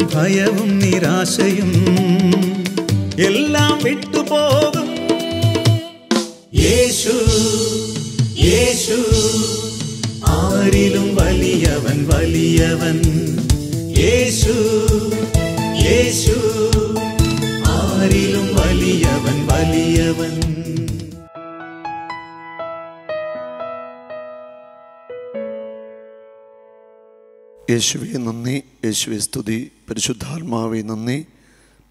ദുഃഖവും ഭയവും നിരാശയും എല്ലാം വിട്ടുപോകും യേശു യേശു ആരിലും വലിയവൻ വലിയവൻ യേശു യേശു ആരിലും വലിയവൻ വലിയവൻ യേശുവെ നന്ദി. യേശുവെ സ്തുതി. പരിശുദ്ധാത്മാവെ നന്ദി.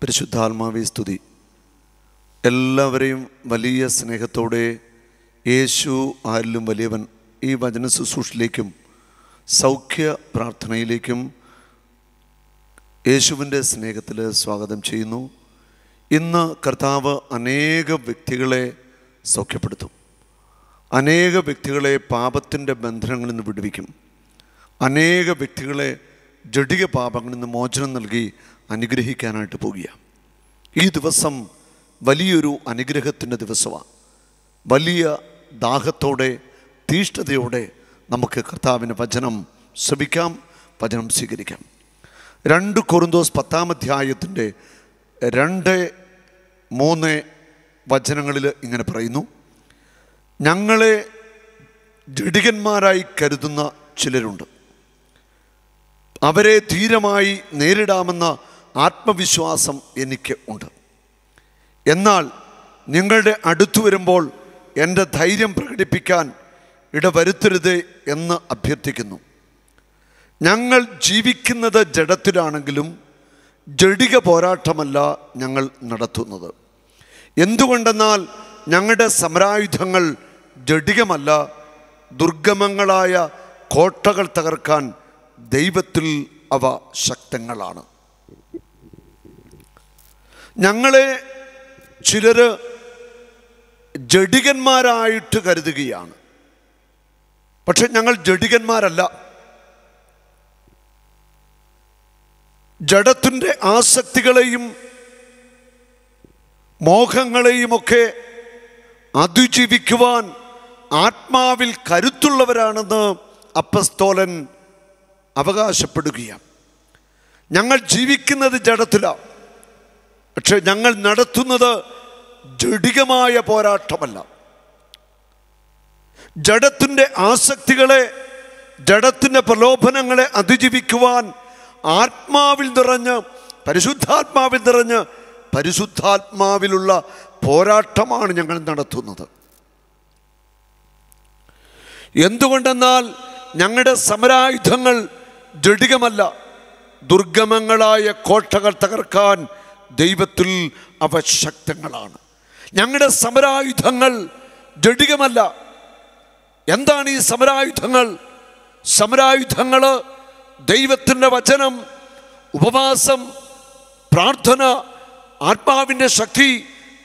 പരിശുദ്ധാത്മാവെ സ്തുതി. എല്ലാവരെയും വലിയ സ്നേഹത്തോടെ യേശു ആരിലും വലിയവൻ ഈ വചന ശുശ്രൂഷയിലേക്കും സൗഖ്യ പ്രാർത്ഥനയിലേക്കും യേശുവിന്റെ സ്നേഹത്തിൽ സ്വാഗതം ചെയ്യുന്നു. ഇന്ന് കർത്താവ് അനേക വ്യക്തികളെ സൗഖ്യപ്പെടുത്തും. അനേക വ്യക്തികളെ പാപത്തിന്റെ ബന്ധനങ്ങളിൽ നിന്ന് വിടുവിക്കും. അനേക വ്യക്തികളെ ജടിക പാപങ്ങളിൽ നിന്ന് മോചനം നൽകി അനുഗ്രഹിക്കാനായിട്ട് പോകുകയാണ് ഈ ദിവസം വലിയൊരു അനുഗ്രഹത്തിന്റെ ദിവസമാണ് വലിയ ദാഹത്തോടെ തീഷ്ണതയോടെ നമുക്ക് കർത്താവിന്റെ വചനം ശ്രമിക്കാം വചനം സ്വീകരിക്കാം. രണ്ട് കൊറിന്തോസ് പത്താം അധ്യായത്തിന്റെ രണ്ട് മൂന്ന് വചനങ്ങളിൽ ഇങ്ങനെ പറയുന്നു. ഞങ്ങളെ ജഡികന്മാരായി കരുതുന്ന ചിലരുണ്ട്. അവരെ ധീരമായി നേരിടാമെന്ന ആത്മവിശ്വാസം എനിക്ക് ഉണ്ട്. എന്നാൽ നിങ്ങളുടെ അടുത്തു വരുമ്പോൾ എന്റെ ധൈര്യം പ്രകടിപ്പിക്കാൻ ഇടവരുത്തരുത് എന്ന് അഭ്യർത്ഥിക്കുന്നു. ഞങ്ങൾ ജീവിക്കുന്നത് ജഡത്തിലാണെങ്കിലും ജഡിക പോരാട്ടമല്ല ഞങ്ങൾ നടത്തുന്നത്. എന്തുകൊണ്ടെന്നാൽ ഞങ്ങളുടെ സമരായുധങ്ങൾ ജഡികമല്ല ദുർഗമങ്ങളായ കോട്ടകൾ തകർക്കാൻ ദൈവത്തിൽ അവ ശക്തങ്ങളാണ്. ഞങ്ങളെ ചിലർ ജഡികന്മാരായിട്ട് കരുതുകയാണ്. പക്ഷെ ഞങ്ങൾ ജഡികന്മാരല്ല. ജഡത്തിന്റെ ആസക്തികളെയും മോഹങ്ങളെയുമൊക്കെ അതിജീവിക്കുവാൻ ആത്മാവിൽ കരുത്തുള്ളവരാണെന്ന് അപ്പസ്തോലൻ അവകാശപ്പെടുകയാണ്. ഞങ്ങൾ ജീവിക്കുന്നത് ജഡത്തിലാണ് പക്ഷെ ഞങ്ങൾ നടത്തുന്നത് ജഡികമായ പോരാട്ടമല്ല. ജഡത്തിന്റെ ആസക്തികളെ ജഡത്തിന്റെ പ്രലോഭനങ്ങളെ അതിജീവിക്കുവാൻ ആത്മാവിൽ നിറഞ്ഞ് പരിശുദ്ധാത്മാവിൽ നിറഞ്ഞ് പരിശുദ്ധാത്മാവിലുള്ള പോരാട്ടമാണ് ഞങ്ങൾ നടത്തുന്നത്. എന്തുകൊണ്ടെന്നാൽ ഞങ്ങളുടെ സമരായുധങ്ങൾ ജഡികമല്ല ദുർഗമങ്ങളായ കോട്ടകൾ തകർക്കാൻ ദൈവത്തിൽ അവ ശക്തങ്ങളാണ് ഞങ്ങളുടെ സമരായുധങ്ങൾ ജഡികമല്ല എന്താണ് ഈ സമരായുധങ്ങൾ? സമരായുധങ്ങൾ ദൈവത്തിന്റെ വചനം ഉപവാസം പ്രാർത്ഥന ആത്മാവിന്റെ ശക്തി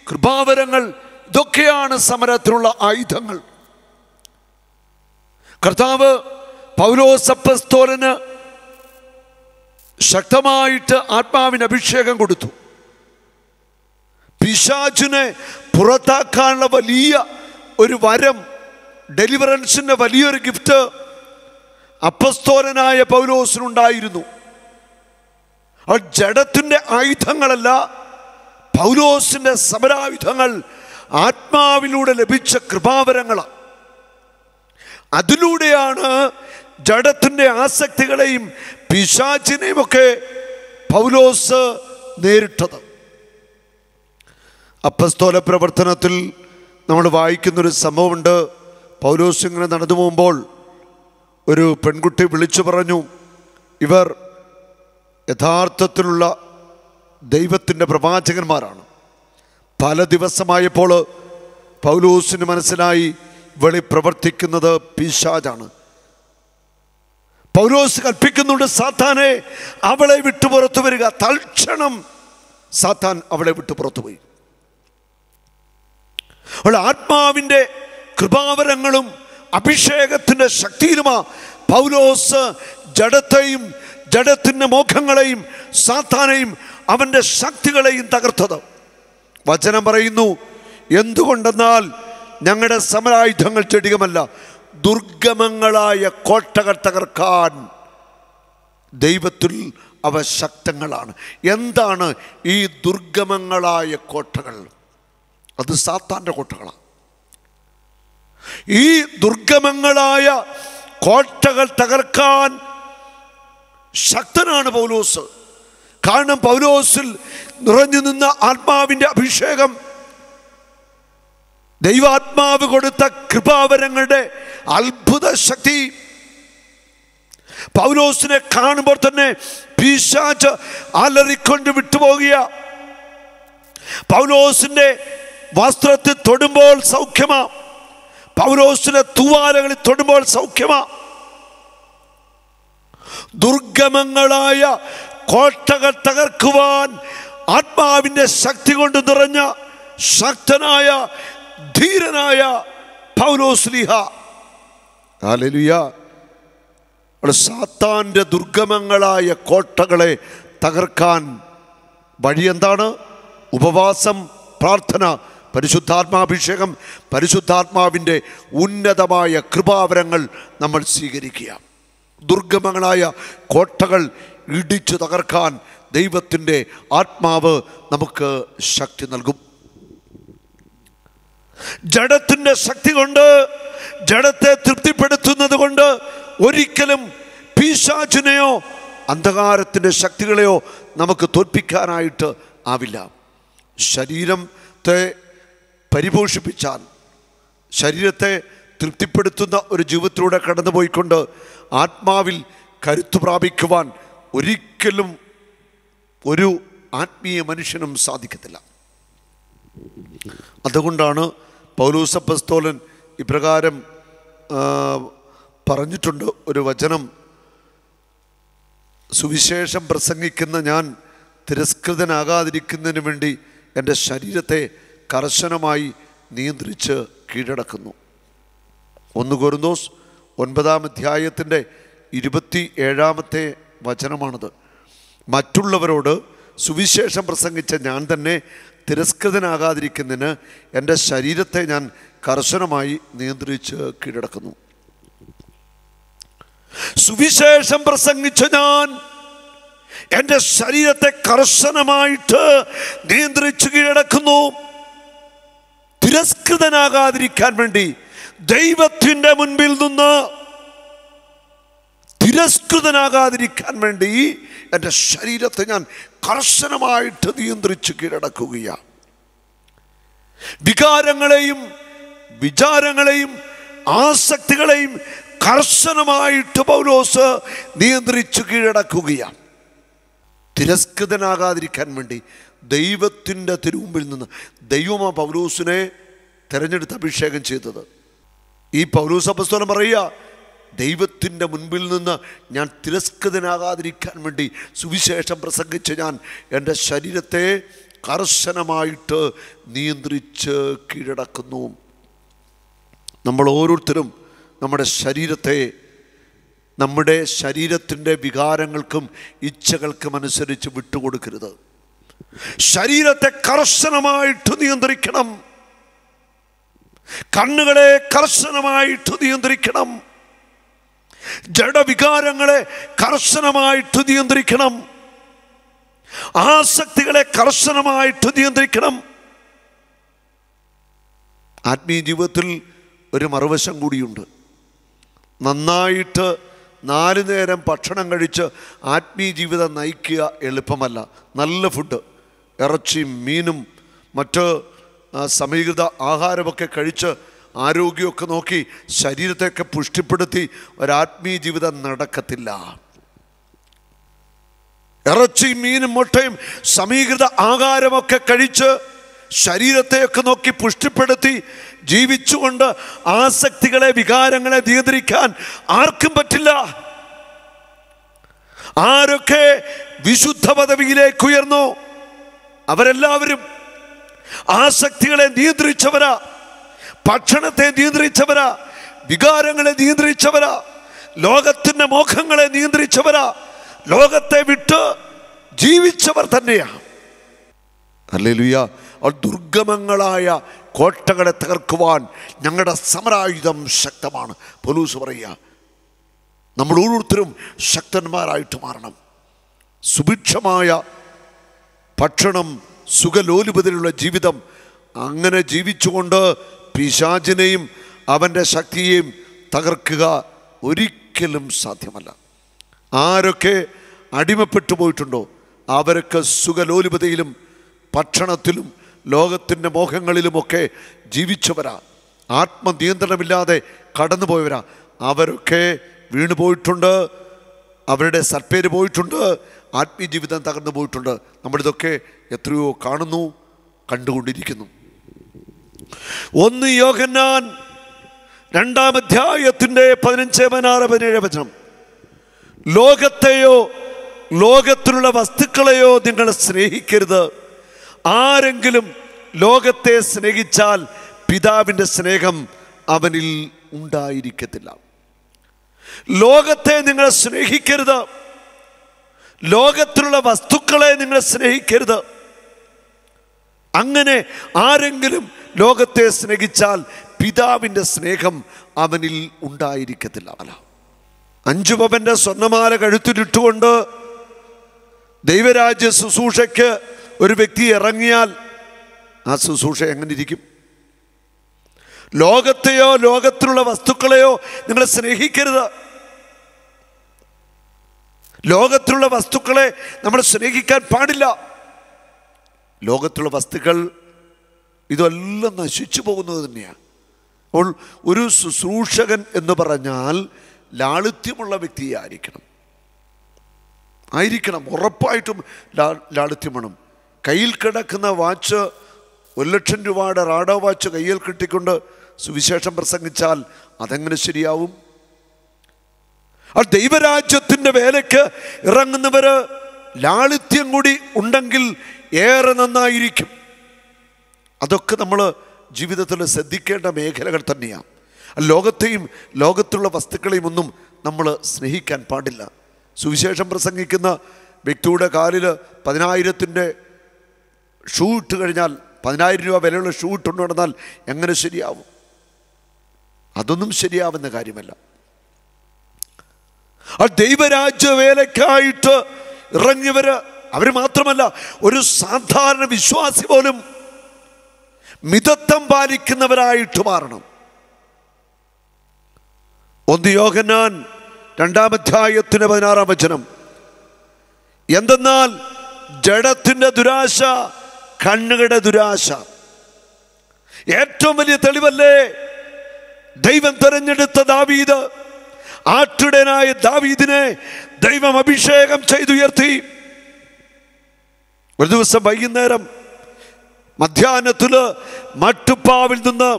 കൃപാവരങ്ങൾ ഇതൊക്കെയാണ് സമരത്തിനുള്ള ആയുധങ്ങൾ. കർത്താവ് പൗലോസപ്പസ്തോലന് ശക്തമായിട്ട് ആത്മാവിന് അഭിഷേകം കൊടുത്തു. പിശാചിനെ പുറത്താക്കാനുള്ള വലിയ ഒരു വരം ഡെലിവറൻസിന്റെ വലിയൊരു ഗിഫ്റ്റ് അപ്പസ്തോലനായ പൗലോസിനുണ്ടായിരുന്നു. ആ ജഡത്തിന്റെ ആയുധങ്ങളല്ല പൗലോസിന്റെ സമരായുധങ്ങൾ ആത്മാവിലൂടെ ലഭിച്ച കൃപാവരങ്ങളാണ് അതിലൂടെയാണ് ജഡത്തിന്റെ ആസക്തികളെയും പിശാചിനെയും ഒക്കെ പൗലോസ് നേരിട്ടത്. അപ്പസ്തോല പ്രവർത്തനത്തിൽ നമ്മൾ വായിക്കുന്നൊരു സംഭവമുണ്ട്. പൗലോസ് ഇങ്ങനെ നടന്നു പോകുമ്പോൾ ഒരു പെൺകുട്ടി വിളിച്ചു പറഞ്ഞു ഇവർ യഥാർത്ഥത്തിലുള്ള ദൈവത്തിന്റെ പ്രവാചകന്മാരാണ്. പല ദിവസമായപ്പോൾ പൗലോസിന് മനസ്സിലായി വെളി പ്രവർത്തിക്കുന്നത് പിശാജാണ് പൗലോസ് കൽപ്പിക്കുന്നുണ്ട് സാത്താനെ അവളെ വിട്ടു പുറത്തു വരിക. തൽക്ഷണം സാത്താൻ അവളെ വിട്ടു പുറത്തുപോയി അവൾ ആത്മാവിന്റെ കൃപാവരങ്ങളും അഭിഷേകത്തിന്റെ ശക്തിയിലുമാ പൗലോസ് ജഡത്തെയും ജഡത്തിന്റെ മോഖങ്ങളെയും സാത്താനെയും അവന്റെ ശക്തികളെയും തകർത്തത്. വചനം പറയുന്നു എന്തുകൊണ്ടെന്നാൽ ഞങ്ങളുടെ സമരായുധങ്ങൾ ചെടികമല്ല ദുർഗമങ്ങളായ കോട്ടകൾ തകർക്കാൻ ദൈവത്തിൽ അവ ശക്തങ്ങളാണ് എന്താണ് ഈ ദുർഗമങ്ങളായ കോട്ടകൾ? അത് സാത്താന്റെ കോട്ടകളാണ്. ഈ ദുർഗമങ്ങളായ കോട്ടകൾ തകർക്കാൻ ശക്തനാണ് പൗലോസ്. കാരണം പൗലോസിൽ നിറഞ്ഞു നിന്ന ആത്മാവിന്റെ അഭിഷേകം ദൈവാത്മാവ് കൊടുത്ത കൃപാവരങ്ങളുടെ അത്ഭുത ശക്തി പൗലോസിനെ കാണുമ്പോൾ തന്നെ പീശാച്ച് അലറിക്കൊണ്ട് വിട്ടുപോകുക പൗലോസിന്റെ വസ്ത്രത്തിൽ തൊടുമ്പോൾ സൗഖ്യമാ. പൗലോസിന്റെ തൂവാലകളിൽ തൊടുമ്പോൾ സൗഖ്യമാ. ദുർഗമങ്ങളായ കോട്ടകൾ തകർക്കുവാൻ ആത്മാവിന്റെ ശക്തി കൊണ്ട് നിറഞ്ഞ ശക്തനായ ധീരനായ പൗലോസ്ലിഹ ഹാലലുയ. സാത്താന്റെ ദുർഗമങ്ങളായ കോട്ടകളെ തകർക്കാൻ വഴി എന്താണ് ഉപവാസം പ്രാർത്ഥന പരിശുദ്ധാത്മാഭിഷേകം പരിശുദ്ധാത്മാവിന്റെ ഉന്നതമായ കൃപാവരങ്ങൾ നമ്മൾ സ്വീകരിക്കുക. ദുർഗമങ്ങളായ കോട്ടകൾ ഇടിച്ചു തകർക്കാൻ ദൈവത്തിന്റെ ആത്മാവ് നമുക്ക് ശക്തി നൽകും. ജഡത്തിന്റെ ശക്തി കൊണ്ട് ജഡത്തെ തൃപ്തിപ്പെടുത്തുന്നത് കൊണ്ട് ഒരിക്കലും പീശാചിനെയോ അന്ധകാരത്തിന്റെ ശക്തികളെയോ നമുക്ക് തോൽപ്പിക്കാനായിട്ട് ആവില്ല. ശരീരത്തെ പരിപോഷിപ്പിച്ചാൽ ശരീരത്തെ തൃപ്തിപ്പെടുത്തുന്ന ഒരു ജീവിതത്തിലൂടെ കടന്നുപോയിക്കൊണ്ട് ആത്മാവിൽ കരുത്തു പ്രാപിക്കുവാൻ ഒരിക്കലും ഒരു ആത്മീയ മനുഷ്യനും സാധിക്കത്തില്ല. അതുകൊണ്ടാണ് പൗലൂസപ്പസ്തോലൻ ഇപ്രകാരം പറഞ്ഞിട്ടുണ്ട് ഒരു വചനം. സുവിശേഷം പ്രസംഗിക്കുന്ന ഞാൻ തിരസ്കൃതനാകാതിരിക്കുന്നതിന് വേണ്ടി എന്റെ ശരീരത്തെ കർശനമായി നിയന്ത്രിച്ച് കീഴടക്കുന്നു. ഒന്ന് കൊരുന്നോസ് ഒൻപതാം അധ്യായത്തിന്റെ ഇരുപത്തി ഏഴാമത്തെ വചനമാണത്. മറ്റുള്ളവരോട് സുവിശേഷം പ്രസംഗിച്ച ഞാൻ തന്നെ തിരസ്കൃതനാകാതിരിക്കുന്നതിന് എന്റെ ശരീരത്തെ ഞാൻ കർശനമായി നിയന്ത്രിച്ച് കീഴടക്കുന്നു. സുവിശേഷം പ്രസംഗിച്ച ഞാൻ എന്റെ ശരീരത്തെ കർശനമായിട്ട് നിയന്ത്രിച്ച് കീഴടക്കുന്നു. തിരസ്കൃതനാകാതിരിക്കാൻ വേണ്ടി ദൈവത്തിന്റെ മുൻപിൽ നിന്ന് തിരസ്കൃതനാകാതിരിക്കാൻ വേണ്ടി എന്റെ ശരീരത്തെ ഞാൻ കർശനമായിട്ട് നിയന്ത്രിച്ച് കീഴടക്കുകയാണ്. വികാരങ്ങളെയും വിചാരങ്ങളെയും ആസക്തികളെയും കർശനമായിട്ട് പൗലോസ് നിയന്ത്രിച്ചു കീഴടക്കുകയാണ്. തിരസ്കൃതനാകാതിരിക്കാൻ വേണ്ടി ദൈവത്തിന്റെ തിരുമുമ്പിൽ നിന്ന് ദൈവമാ പൗലൂസിനെ തിരഞ്ഞെടുത്ത് അഭിഷേകം ചെയ്തത്. ഈ പൗലൂസ് അപസ്തോലം പറയുക ദൈവത്തിന്റെ മുൻപിൽ നിന്ന് ഞാൻ തിരസ്കൃതനാകാതിരിക്കാൻ വേണ്ടി സുവിശേഷം പ്രസംഗിച്ച് ഞാൻ എന്റെ ശരീരത്തെ കർശനമായിട്ട് നിയന്ത്രിച്ച് കീഴടക്കുന്നു. നമ്മൾ ഓരോരുത്തരും നമ്മുടെ ശരീരത്തെ നമ്മുടെ ശരീരത്തിന്റെ വികാരങ്ങൾക്കും ഇച്ഛകൾക്കും അനുസരിച്ച് വിട്ടുകൊടുക്കരുത്. ശരീരത്തെ കർശനമായിട്ട് നിയന്ത്രിക്കണം. കണ്ണുകളെ കർശനമായിട്ട് നിയന്ത്രിക്കണം. ജഡവികാരങ്ങളെ കർശനമായിട്ട് നിയന്ത്രിക്കണം. ആസക്തികളെ കർശനമായിട്ട് നിയന്ത്രിക്കണം. ആത്മീയ ജീവിതത്തിൽ ഒരു മറുവശം കൂടിയുണ്ട്. നന്നായിട്ട് നാല് നേരം ഭക്ഷണം കഴിച്ച് ആത്മീയ ജീവിതം നയിക്കുക എളുപ്പമല്ല. നല്ല ഫുഡ് ഇറച്ചിയും മീനും മറ്റ് സമീകൃത ആഹാരമൊക്കെ കഴിച്ച് ആരോഗ്യമൊക്കെ നോക്കി ശരീരത്തെയൊക്കെ പുഷ്ടിപ്പെടുത്തി ഒരാത്മീയ ജീവിതം നടക്കത്തില്ല. ഇറച്ചി മീനും മുട്ടയും സമീകൃത ആകാരമൊക്കെ കഴിച്ച് ശരീരത്തെയൊക്കെ നോക്കി പുഷ്ടിപ്പെടുത്തി ജീവിച്ചുകൊണ്ട് ആസക്തികളെ വികാരങ്ങളെ നിയന്ത്രിക്കാൻ ആർക്കും പറ്റില്ല. ആരൊക്കെ വിശുദ്ധ പദവിയിലേക്ക് ഉയർന്നു? അവരെല്ലാവരും ആസക്തികളെ നിയന്ത്രിച്ചവരാ. ഭക്ഷണത്തെ നിയന്ത്രിച്ചവരാ വികാരങ്ങളെ നിയന്ത്രിച്ചവരാ ലോകത്തിന്റെ മോഹങ്ങളെ നിയന്ത്രിച്ചവരാ ലോകത്തെ വിട്ട് ജീവിച്ചവർ തന്നെയാണ് അല്ലേലുയ ദുർഗമങ്ങളായ കോട്ടകളെ തകർക്കുവാൻ ഞങ്ങളുടെ സമരായുധം ശക്തമാണ്. പൊലൂസ് പറയുക നമ്മൾ ഓരോരുത്തരും ശക്തന്മാരായിട്ട് മാറണം. സുഭിക്ഷമായ ഭക്ഷണം സുഖലോലുപതിലുള്ള ജീവിതം അങ്ങനെ ജീവിച്ചുകൊണ്ട് പിശാചിനെയും അവന്റെ ശക്തിയെയും തകർക്കുക ഒരിക്കലും സാധ്യമല്ല. ആരൊക്കെ അടിമപ്പെട്ടു പോയിട്ടുണ്ടോ അവരൊക്കെ സുഖലോലുപതയിലും ഭക്ഷണത്തിലും ലോകത്തിന്റെ മോഹങ്ങളിലുമൊക്കെ ജീവിച്ചവരാ. ആത്മനിയന്ത്രണമില്ലാതെ കടന്നുപോയവരാ. അവരൊക്കെ വീണു പോയിട്ടുണ്ട് അവരുടെ സർപ്പേര് പോയിട്ടുണ്ട് ആത്മീയ ജീവിതം തകർന്നു പോയിട്ടുണ്ട്. നമ്മളിതൊക്കെ എത്രയോ കാണുന്നു കണ്ടുകൊണ്ടിരിക്കുന്നു. ഒന്ന് യോഹന്നാൻ രണ്ടാം അധ്യായത്തിന്റെ പതിനഞ്ച് പതിനാറ് പതിനേഴ് വചനം. ലോകത്തെയോ ലോകത്തിലുള്ള വസ്തുക്കളെയോ നിങ്ങൾ സ്നേഹിക്കരുത്. ആരെങ്കിലും ലോകത്തെ സ്നേഹിച്ചാൽ പിതാവിന്റെ സ്നേഹം അവനിൽ ഉണ്ടായിരിക്കത്തില്ല. ലോകത്തെ നിങ്ങൾ സ്നേഹിക്കരുത്. ലോകത്തിലുള്ള വസ്തുക്കളെ നിങ്ങൾ സ്നേഹിക്കരുത്. അങ്ങനെ ആരെങ്കിലും ലോകത്തെ സ്നേഹിച്ചാൽ പിതാവിന്റെ സ്നേഹം അവനിൽ ഉണ്ടായിരിക്കത്തില്ല. അല്ല അഞ്ചു പവന്റെ സ്വർണമാല കഴുത്തിലിട്ടുകൊണ്ട് ദൈവരാജ്യ ശുശ്രൂഷയ്ക്ക് ഒരു വ്യക്തി ഇറങ്ങിയാൽ ആ ശുശ്രൂഷ എങ്ങനെ ഇരിക്കും ലോകത്തെയോ ലോകത്തിലുള്ള വസ്തുക്കളെയോ നിങ്ങൾ സ്നേഹിക്കരുത്. ലോകത്തിലുള്ള വസ്തുക്കളെ നമ്മൾ സ്നേഹിക്കാൻ പാടില്ല. ലോകത്തിലുള്ള വസ്തുക്കൾ ഇതെല്ലാം നശിച്ചു പോകുന്നത് തന്നെയാണ്. അപ്പോൾ ഒരു ശുശ്രൂഷകൻ എന്ന് പറഞ്ഞാൽ ലാളിത്യമുള്ള വ്യക്തിയായിരിക്കണം. ആയിരിക്കണം ഉറപ്പായിട്ടും ലാ ലാളിത്യമാണ്. കയ്യിൽ കിടക്കുന്ന വാച്ച് ഒരു ലക്ഷം രൂപയുടെ റാഡോ വാച്ച് കയ്യിൽ കിട്ടിക്കൊണ്ട് സുവിശേഷം പ്രസംഗിച്ചാൽ അതെങ്ങനെ ശരിയാവും? ആ ദൈവരാജ്യത്തിന്റെ വേലയ്ക്ക് ഇറങ്ങുന്നവർ ലാളിത്യം കൂടി ഉണ്ടെങ്കിൽ ഏറെ നന്നായിരിക്കും. അതൊക്കെ നമ്മൾ ജീവിതത്തിൽ ശ്രദ്ധിക്കേണ്ട മേഖലകൾ തന്നെയാണ്. ലോകത്തെയും ലോകത്തുള്ള വസ്തുക്കളെയും ഒന്നും നമ്മൾ സ്നേഹിക്കാൻ പാടില്ല. സുവിശേഷം പ്രസംഗിക്കുന്ന വ്യക്തിയുടെ കാലിൽ പതിനായിരത്തിന്റെ ഷൂ ഇട്ട് കഴിഞ്ഞാൽ പതിനായിരം രൂപ വിലയുള്ള ഷൂ ഇട്ടുകൊണ്ട് നടന്നാൽ എങ്ങനെ ശരിയാവും? അതൊന്നും ശരിയാവുന്ന കാര്യമല്ല. ആ ദൈവരാജ്യ വേലയ്ക്കായിട്ട് ഇറങ്ങിയവർ അവർ മാത്രമല്ല ഒരു സാധാരണ വിശ്വാസി പോലും മിതത്വം പാലിക്കുന്നവരായിട്ട് മാറണം. ഒന്ന് യോഹന്നാൻ രണ്ടാമധ്യായത്തിന് പതിനാറാം വചനം. എന്തെന്നാൽ ജഡത്തിന്റെ ദുരാശ കണ്ണുകളുടെ ദുരാശ. ഏറ്റവും വലിയ തെളിവല്ലേ? ദൈവം തെരഞ്ഞെടുത്ത ദാവീദ് ആട്ടുടനായ ദാവീദിനെ ദൈവം അഭിഷേകം ചെയ്തുയർത്തി. ഒരു ദിവസം വൈകുന്നേരം മധ്യാഹ്നത്തിൽ മട്ടുപ്പാവിൽ നിന്ന്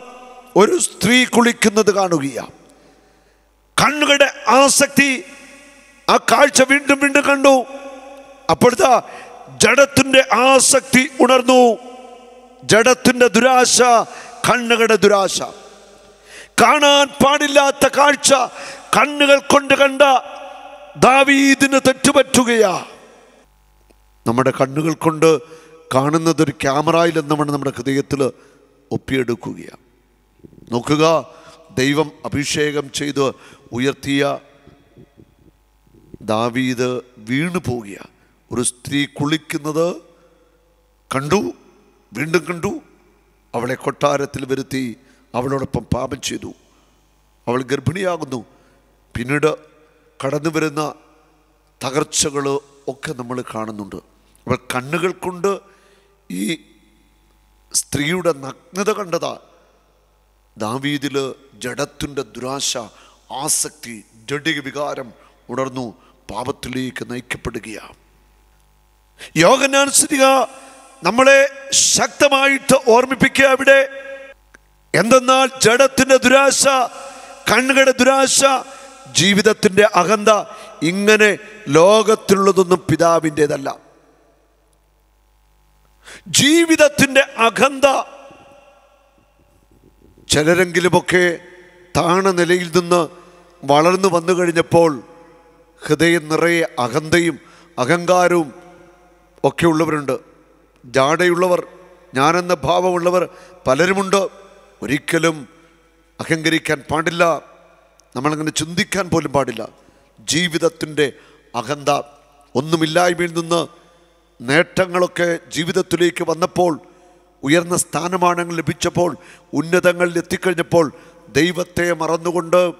ഒരു സ്ത്രീ കുളിക്കുന്നത് കാണുകയാണ്. കണ്ണുകളുടെ ആസക്തി ആ കാഴ്ച വീണ്ടും വീണ്ടും കണ്ടു. അപ്പോഴത്തെ ജഡത്തിന്റെ ആസക്തി ഉണർന്നു. ജഡത്തിന്റെ ദുരാശ കണ്ണുകളുടെ ദുരാശ. കാണാൻ പാടില്ലാത്ത കാഴ്ച കണ്ണുകൾ കൊണ്ട് കണ്ട ദാവീദിന് തെറ്റുപറ്റുകയാ. നമ്മുടെ കണ്ണുകൾ കൊണ്ട് കാണുന്നത് ഒരു ക്യാമറയിൽ എന്നവണ് നമ്മുടെ ഹൃദയത്തിൽ ഒപ്പിയെടുക്കുകയാണ്. നോക്കുക ദൈവം അഭിഷേകം ചെയ്ത് ഉയർത്തിയ ദാവീത് വീണു പോകുക ഒരു സ്ത്രീ കുളിക്കുന്നത് കണ്ടു വീണ്ടും കണ്ടു അവളെ കൊട്ടാരത്തിൽ വരുത്തി അവളോടൊപ്പം പാപം ചെയ്തു. അവൾ ഗർഭിണിയാകുന്നു. പിന്നീട് കടന്നു വരുന്ന തകർച്ചകൾ ഒക്കെ നമ്മൾ കാണുന്നുണ്ട്. അവൾ കണ്ണുകൾ കൊണ്ട് ഈ സ്ത്രീയുടെ നഗ്നത കണ്ടതാ. ദാവീദിൽ ജഡത്തിന്റെ ദുരാശ ആസക്തി ജഡിക വികാരം ഉണർന്നു പാപത്തിലേക്ക് നയിക്കപ്പെടുകയാണ് യോഗനാനുസരിക നമ്മളെ ശക്തമായിട്ട് ഓർമ്മിപ്പിക്കുക അവിടെ. എന്തെന്നാൽ ജഡത്തിന്റെ ദുരാശ കണ്ണുകളുടെ ദുരാശ ജീവിതത്തിന്റെ അകന്ത ഇങ്ങനെ ലോകത്തിലുള്ളതൊന്നും പിതാവിന്റെതല്ല. ജീവിതത്തിന്റെ അഖന്ത ചിലരെങ്കിലുമൊക്കെ താണ നിലയിൽ നിന്ന് വളർന്നു വന്നു കഴിഞ്ഞപ്പോൾ ഹൃദയം നിറയെ അഹന്തയും അഹങ്കാരവും ഒക്കെ ഉള്ളവരുണ്ട്. ജാടയുള്ളവർ ഞാനെന്ന ഭാവമുള്ളവർ പലരുമുണ്ട്. ഒരിക്കലും അഹങ്കരിക്കാൻ പാടില്ല. നമ്മളങ്ങനെ ചിന്തിക്കാൻ പോലും പാടില്ല. ജീവിതത്തിന്റെ അഹന്ത ഒന്നുമില്ലായ്മയിൽ നിന്ന് നേട്ടങ്ങളൊക്കെ ജീവിതത്തിലേക്ക് വന്നപ്പോൾ ഉയർന്ന സ്ഥാനമാനങ്ങൾ ലഭിച്ചപ്പോൾ ഉന്നതങ്ങളിൽ എത്തിക്കഴിഞ്ഞപ്പോൾ ദൈവത്തെ മറന്നുകൊണ്ട്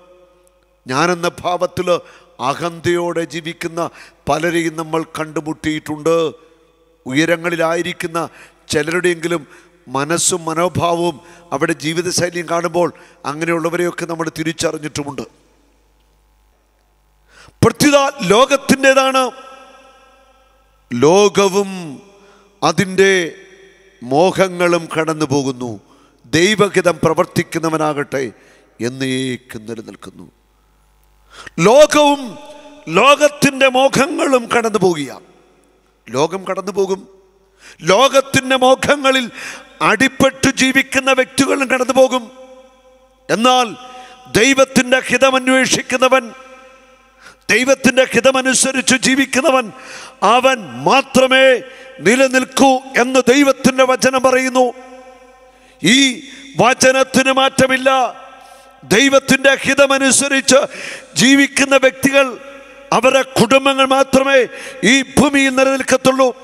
ഞാനെന്ന ഭാവത്തിൽ അഹന്തയോടെ ജീവിക്കുന്ന പലരെയും നമ്മൾ കണ്ടുമുട്ടിയിട്ടുണ്ട്. ഉയരങ്ങളിലായിരിക്കുന്ന ചിലരുടെയെങ്കിലും മനസ്സും മനോഭാവവും അവിടെ ജീവിതശൈലിയും കാണുമ്പോൾ അങ്ങനെയുള്ളവരെയൊക്കെ നമ്മൾ തിരിച്ചറിഞ്ഞിട്ടുമുണ്ട്. പ്രത്യുത ലോകത്തിന്റെതാണ് ലോകവും അതിന്റെ മോഹങ്ങളും കടന്നു പോകുന്നു ദൈവഹിതം പ്രവർത്തിക്കുന്നവനാകട്ടെ എന്നേക്കും നിലനിൽക്കുന്നു. ലോകവും ലോകത്തിന്റെ മോഹങ്ങളും കടന്നു പോകുക ലോകം കടന്നു പോകും ലോകത്തിന്റെ മോഹങ്ങളിൽ അടിപ്പെട്ടു ജീവിക്കുന്ന വ്യക്തികളും കടന്നു പോകും എന്നാൽ ദൈവത്തിന്റെ ഹിതമന്വേഷിക്കുന്നവൻ ദൈവത്തിന്റെ ഹിതമനുസരിച്ച് ജീവിക്കുന്നവൻ അവൻ മാത്രമേ നിലനിൽക്കൂ എന്ന് ദൈവത്തിന്റെ വചനം പറയുന്നു. ഈ വചനത്തിന് മാറ്റമില്ല. ദൈവത്തിന്റെ ഹിതമനുസരിച്ച് ജീവിക്കുന്ന വ്യക്തികൾ അവരുടെ കുടുംബങ്ങൾ മാത്രമേ ഈ ഭൂമിയിൽ നിലനിൽക്കത്തുള്ളൂ.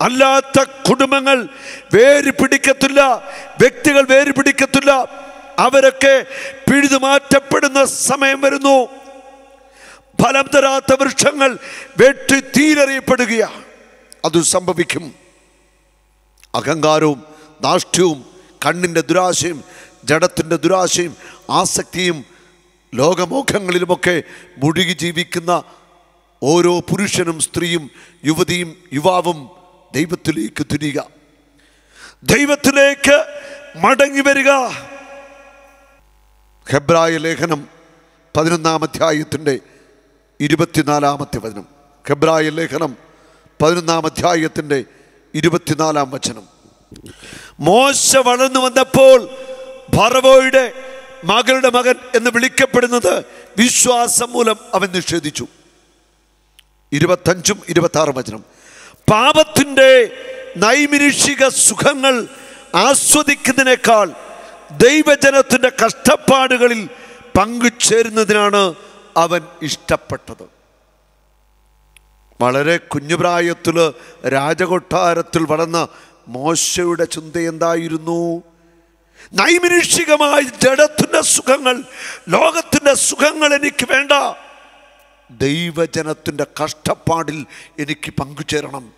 അല്ലാത്ത കുടുംബങ്ങൾ വേര് പിടിക്കത്തില്ല. വ്യക്തികൾ വേര് പിടിക്കത്തില്ല. അവരൊക്കെ പിഴുതുമാറ്റപ്പെടുന്ന സമയം വരുന്നു. ഫലം തരാത്ത വൃക്ഷങ്ങൾ വെട്ടി തീരറിയപ്പെടുകയാണ്. അത് സംഭവിക്കും. അഹങ്കാരവും ധാഷ്ട്യവും കണ്ണിന്റെ ദുരാശയും ജഡത്തിന്റെ ദുരാശയും ആസക്തിയും ലോകമോഖങ്ങളിലുമൊക്കെ മുഴുകി ജീവിക്കുന്ന ഓരോ പുരുഷനും സ്ത്രീയും യുവതിയും യുവാവും ദൈവത്തിലേക്ക് തിരിയുക. ദൈവത്തിലേക്ക് മടങ്ങി വരിക. ഹെബ്രായ ലേഖനം പതിനൊന്നാം അധ്യായത്തിന്റെ ഇരുപത്തിനാലാമത്തെ വചനം. ഹെബ്രായ ലേഖനം പതിനൊന്നാം അധ്യായത്തിന്റെ ഇരുപത്തിനാലാം വചനം. മോശ വളർന്നു വന്നപ്പോൾ ഭറവോയുടെ മകളുടെ മകൻ എന്ന് വിളിക്കപ്പെടുന്നത് വിശ്വാസം മൂലം അവൻ നിഷേധിച്ചു. ഇരുപത്തഞ്ചും ഇരുപത്തി ആറും വചനം. പാപത്തിന്റെ നൈമിനിഷിക സുഖങ്ങൾ ആസ്വദിക്കുന്നതിനേക്കാൾ ദൈവജനത്തിന്റെ കഷ്ടപ്പാടുകളിൽ പങ്കുചേരുന്നതിനാണ് അവൻ ഇഷ്ടപ്പെട്ടത്. വളരെ കുഞ്ഞുപ്രായത്തിൽ രാജകൊട്ടാരത്തിൽ വളർന്ന മോശയുടെ ചിന്ത എന്തായിരുന്നു? നൈമിനിഷികമായ ജഡത്തിന്റെ സുഖങ്ങൾ ലോകത്തിന്റെ സുഖങ്ങൾ എനിക്ക് വേണ്ട. ദൈവജനത്തിന്റെ കഷ്ടപ്പാടിൽ എനിക്ക് പങ്കുചേരണം.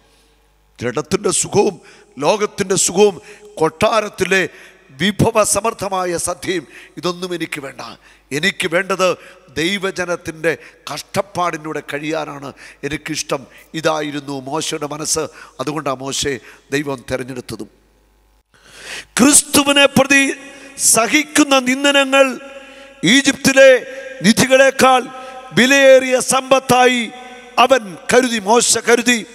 ജഡത്തിന്റെ സുഖവും ലോകത്തിന്റെ സുഖവും കൊട്ടാരത്തിലെ വിഭവ സമർത്ഥമായ സദ്യയും ഇതൊന്നും എനിക്ക് വേണ്ട. എനിക്ക് വേണ്ടത് ദൈവജനത്തിന്റെ കഷ്ടപ്പാടിലൂടെ കഴിയാനാണ് എനിക്കിഷ്ടം. ഇതായിരുന്നു മോശയുടെ മനസ്സ്. അതുകൊണ്ടാണ് മോശയെ ദൈവം തിരഞ്ഞെടുത്തതും. ക്രിസ്തുവിനെ പ്രതി സഹിക്കുന്ന നിന്ദനങ്ങൾ ഈജിപ്തിലെ നിധികളെക്കാൾ വിലയേറിയ സമ്പത്തായി അവൻ കരുതി മോശ കരുതി.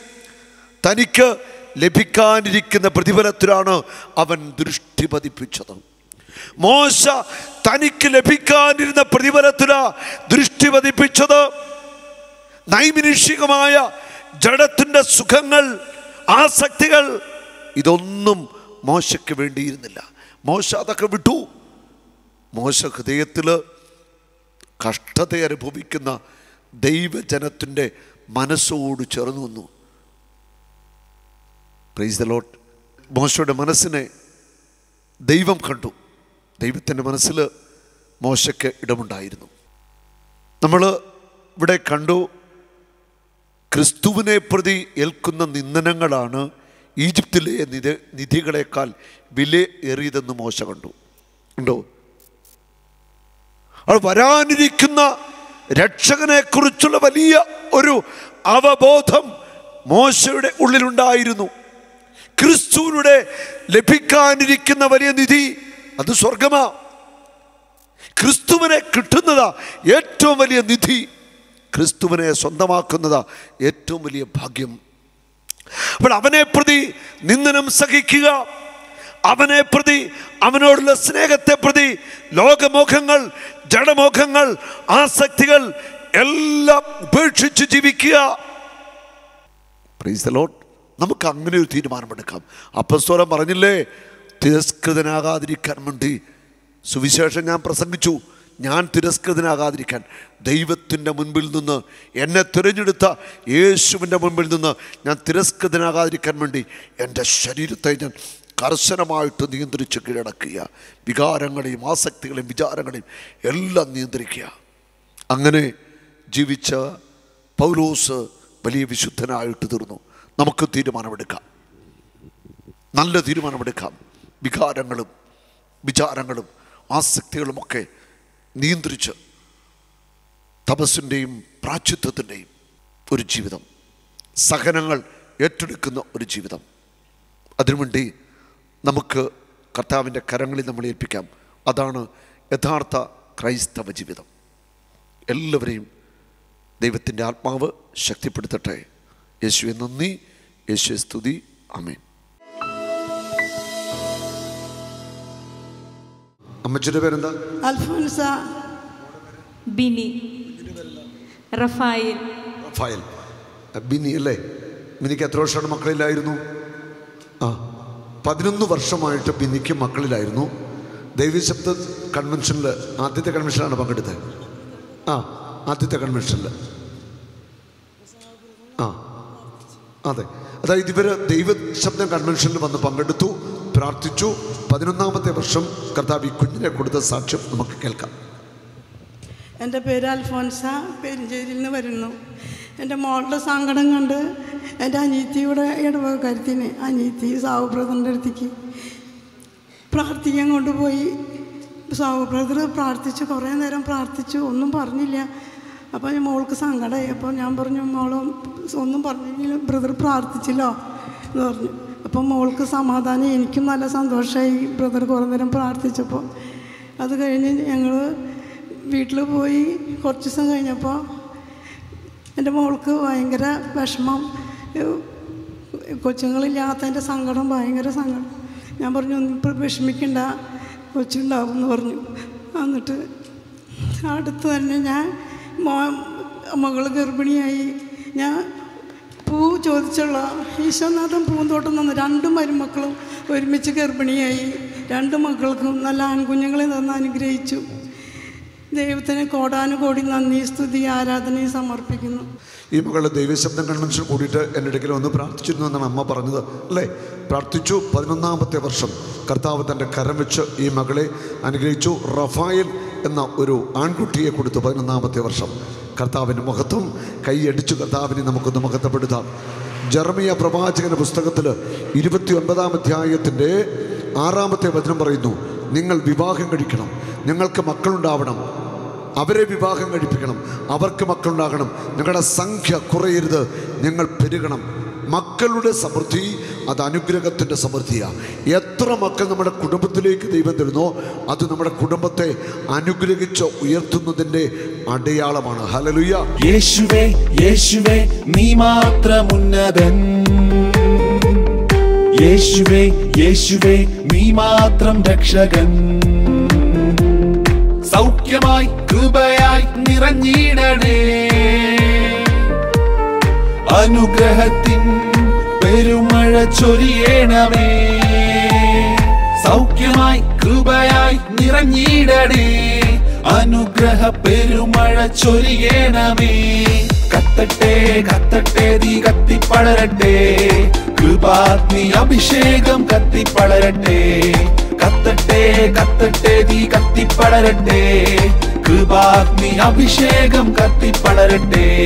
തനിക്ക് ലഭിക്കാനിരിക്കുന്ന പ്രതിഫലത്തിലാണ് അവൻ ദൃഷ്ടി പതിപ്പിച്ചത്. മോശ തനിക്ക് ലഭിക്കാനിരുന്ന പ്രതിഫലത്തിന് ദൃഷ്ടി പതിപ്പിച്ചത്. നൈമിനിഷികമായ ജഡത്തിന്റെ സുഖങ്ങൾ ആസക്തികൾ ഇതൊന്നും മോശയ്ക്ക് വേണ്ടിയിരുന്നില്ല. മോശ അതൊക്കെ വിട്ടു. മോശ ഹൃദയത്തിൽ കഷ്ടത അനുഭവിക്കുന്ന ദൈവജനത്തിന്റെ മനസ്സോട് ചേർന്നു വന്നു പ്രൈസ് ദ ലോട്ട് മോശയുടെ മനസ്സിനെ ദൈവം കണ്ടു. ദൈവത്തിന്റെ മനസ്സിൽ മോശയ്ക്ക് ഇടമുണ്ടായിരുന്നു. നമ്മൾ ഇവിടെ കണ്ടു ക്രിസ്തുവിനെ പ്രതി ഏൽക്കുന്ന നിന്ദനങ്ങളാണ് ഈജിപ്തിലെ നിധ നിധികളെക്കാൾ വില ഏറിയതെന്ന് മോശ കണ്ടു. ഉണ്ടോ? അത് വരാനിരിക്കുന്ന രക്ഷകനെക്കുറിച്ചുള്ള വലിയ ഒരു അവബോധം മോശയുടെ ഉള്ളിലുണ്ടായിരുന്നു. ക്രിസ്തുവിനുടെ ലഭിക്കാനിരിക്കുന്ന വലിയ നിധി അത് സ്വർഗമാ. ക്രിസ്തുവിനെ കിട്ടുന്നതാ ഏറ്റവും വലിയ നിധി. ക്രിസ്തുവിനെ സ്വന്തമാക്കുന്നതാ ഏറ്റവും വലിയ ഭാഗ്യം. അപ്പോൾ അവനെ പ്രതി നിന്ദനം സഹിക്കുക. അവനെ പ്രതി അവനോടുള്ള സ്നേഹത്തെ പ്രതി ലോകമോഹങ്ങൾ ജഡമോഹങ്ങൾ ആസക്തികൾ എല്ലാം ഉപേക്ഷിച്ച് ജീവിക്കുക. നമുക്ക് അങ്ങനെ ഒരു തീരുമാനമെടുക്കാം. അപ്പസ്തോലം പറഞ്ഞില്ലേ? തിരസ്കൃതനാകാതിരിക്കാൻ വേണ്ടി സുവിശേഷം ഞാൻ പ്രസംഗിച്ചു. ഞാൻ തിരസ്കൃതനാകാതിരിക്കാൻ. ദൈവത്തിന്റെ മുൻപിൽ നിന്ന് എന്നെ തിരഞ്ഞെടുത്ത യേശുവിന്റെ മുൻപിൽ നിന്ന് ഞാൻ തിരസ്കൃതനാകാതിരിക്കാൻ വേണ്ടി എന്റെ ശരീരത്തെ ഞാൻ കർശനമായിട്ട് നിയന്ത്രിച്ച് കീഴടക്കുക. വികാരങ്ങളെയും ആസക്തികളെയും വിചാരങ്ങളെയും എല്ലാം നിയന്ത്രിക്കുക. അങ്ങനെ ജീവിച്ച പൗലോസ് വലിയ വിശുദ്ധനായിട്ട് തീർന്നു. നമുക്ക് തീരുമാനമെടുക്കാം. നല്ല തീരുമാനമെടുക്കാം. വികാരങ്ങളും വിചാരങ്ങളും ആസക്തികളുമൊക്കെ നിയന്ത്രിച്ച് തപസ്സിന്റെയും പ്രാച്യത്വത്തിന്റെയും ഒരു ജീവിതം. സഹനങ്ങൾ ഏറ്റെടുക്കുന്ന ഒരു ജീവിതം. അതിനുവേണ്ടി നമുക്ക് കർത്താവിന്റെ കരങ്ങളിൽ നമ്മൾ ഏൽപ്പിക്കാം. അതാണ് യഥാർത്ഥ ക്രൈസ്തവ ജീവിതം. എല്ലാവരെയും ദൈവത്തിന്റെ ആത്മാവ് ശക്തിപ്പെടുത്തട്ടെ. യേശുവെ നന്ദി. യേശുവെ സ്തുതി. അമേൻ അമ്മച്ചിയുടെ പേരെന്താ? അൽഫോൻസ ബിനി. റഫായിൽ. റഫായിൽ. ബിനി അല്ലേ? ബിനിക്ക് എത്ര വർഷമാണ് മക്കളിലായിരുന്നു ആ പതിനൊന്ന് വർഷമായിട്ട് ബിനിക്ക് മക്കളിലായിരുന്നു ദൈവശബ്ദ കൺവെൻഷനിൽ ആദ്യത്തെ കൺവെൻഷനാണ് പങ്കെടുത്തത്. ആ ആദ്യത്തെ കൺവെൻഷനിൽ ആ അതെ. അതായത് ഇവർ ദൈവശബ്ദം കൺവെൻഷനിൽ വന്ന് പങ്കെടുത്തു. പ്രാർത്ഥിച്ചു. പതിനൊന്നാമത്തെ വർഷം കർത്താവ് ഈ കുഞ്ഞിനെ കൊടുത്ത സാക്ഷ്യം നമുക്ക് കേൾക്കാം. എന്റെ പേര് അൽഫോൻസ പെരിഞ്ചേരിയിൽ നിന്ന് വരുന്നു. എന്റെ മോളുടെ സങ്കടം കണ്ട് എന്റെ അനീത്തിയുടെ ഇടവകരുത്തിന് അനീത്തി സാവു ബ്രദറിന്റെ അടുത്തേക്ക് പ്രാർത്ഥിക്കാൻ കൊണ്ടുപോയി. സാവു ബ്രദർ പ്രാർത്ഥിച്ചു കുറേ നേരം പ്രാർത്ഥിച്ചു ഒന്നും പറഞ്ഞില്ല. അപ്പോൾ ഞാൻ മോൾക്ക് സങ്കടമായി. അപ്പോൾ ഞാൻ പറഞ്ഞു മോളും ഒന്നും പറഞ്ഞില്ല ബ്രദർ പ്രാർത്ഥിച്ചില്ലോ എന്ന് പറഞ്ഞു. അപ്പോൾ മോൾക്ക് സമാധാനം എനിക്കും നല്ല സന്തോഷമായി ബ്രദർ കുറേ നേരം പ്രാർത്ഥിച്ചപ്പോൾ അത് കഴിഞ്ഞ് ഞങ്ങൾ വീട്ടിൽ പോയി കുറച്ച് ദിവസം കഴിഞ്ഞപ്പോൾ എന്റെ മോൾക്ക് ഭയങ്കര വിഷമം. കൊച്ചുങ്ങളില്ലാത്തതിന്റെ സങ്കടം ഭയങ്കര സങ്കടം. ഞാൻ പറഞ്ഞു ഒന്നും വിഷമിക്കണ്ട കൊച്ചുണ്ടാവും എന്ന് പറഞ്ഞു. എന്നിട്ട് അടുത്ത് തന്നെ ഞാൻ മോ മകൾ ഗർഭിണിയായി. ഞാൻ പൂ ചോദിച്ചുള്ള ഈശ്വനാഥൻ പൂന്തോട്ടം തന്നു രണ്ട് മരുമക്കളും ഒരുമിച്ച് ഗർഭിണിയായി. രണ്ട് മക്കൾക്കും നല്ല ആൺകുഞ്ഞുങ്ങളെ തന്ന് അനുഗ്രഹിച്ചു. ദൈവത്തിന് കോടാനുകോടി നന്ദി സ്തുതി ആരാധനയും സമർപ്പിക്കുന്നു. ഈ മകളുടെ ദൈവശബ്ദം കൺവെൻഷൻ കൂടിയിട്ട് എന്റെ ഇടയ്ക്കിൽ ഒന്ന് പ്രാർത്ഥിച്ചിരുന്നു എന്നാണ് അമ്മ പറഞ്ഞത് അല്ലേ? പ്രാർത്ഥിച്ചു പതിനൊന്നാമത്തെ വർഷം. കർത്താവ് തന്റെ കരം വെച്ച് ഈ മകളെ അനുഗ്രഹിച്ചു. റഫായൽ എന്ന ഒരു ആൺകുട്ടിയെ കൊടുത്തു പതിനൊന്നാമത്തെ വർഷം. കർത്താവിന്റെ മുഖത്തും കൈയടിച്ചു കർത്താവിനെ നമുക്കൊന്ന് മുഖത്തപ്പെടുത്താം ജർമിയ പ്രവാചകന്റെ പുസ്തകത്തിൽ ഇരുപത്തി ഒൻപതാം അധ്യായത്തിന്റെ ആറാമത്തെ വചനം പറയുന്നു നിങ്ങൾ വിവാഹം കഴിക്കണം നിങ്ങൾക്ക് മക്കളുണ്ടാവണം അവരെ വിവാഹം കഴിപ്പിക്കണം അവർക്ക് മക്കളുണ്ടാകണം. നിങ്ങളുടെ സംഖ്യ കുറയരുത് നിങ്ങൾ പെരുകണം. മക്കളുടെ സമൃദ്ധി അത് അനുഗ്രഹത്തിന്റെ സമൃദ്ധിയാണ് എത്ര മക്കൾ നമ്മുടെ കുടുംബത്തിലേക്ക് ദൈവം തരുന്നോ അത് നമ്മുടെ കുടുംബത്തെ അനുഗ്രഹിച്ച് ഉയർത്തുന്നതിന്റെ അടയാളമാണ്. ഹലലുയ യേശുവേ യേശുവേ നീ മാത്രം ഉന്നതൻ യേശുവേ യേശുവേ നീ മാത്രം രക്ഷകൻ. സൗഖ്യമായി കൃപയായി നിറഞ്ഞിടണേ. അനുഗ്രഹത്തിൻ പെരുമഴ ചൊരിയണമേ. സൗഖ്യമായി കൃപയായി നിറഞ്ഞിടണേ. അനുഗ്രഹ പെരുമഴ ചൊരിയണമേ. കത്തട്ടെ കത്തട്ടെ തീ കത്തിപ്പളരട്ടെ കൃപാഗ്നി അഭിഷേകം കത്തിപ്പളരട്ടെ കത്തട്ടെ കത്തട്ടെ തീ കത്തിപ്പളരട്ടെ കൃപാഗ്നി അഭിഷേകം കത്തിപ്പടരട്ടെ.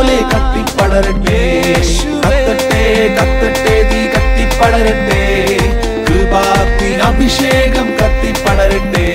പോലെ കത്തിപ്പടരട്ടെ. കത്തട്ടെ കത്തട്ടെ തീ കത്തിപ്പടരട്ടെ. കൃപാത്തി അഭിഷേകം കത്തിപ്പടരട്ടെ.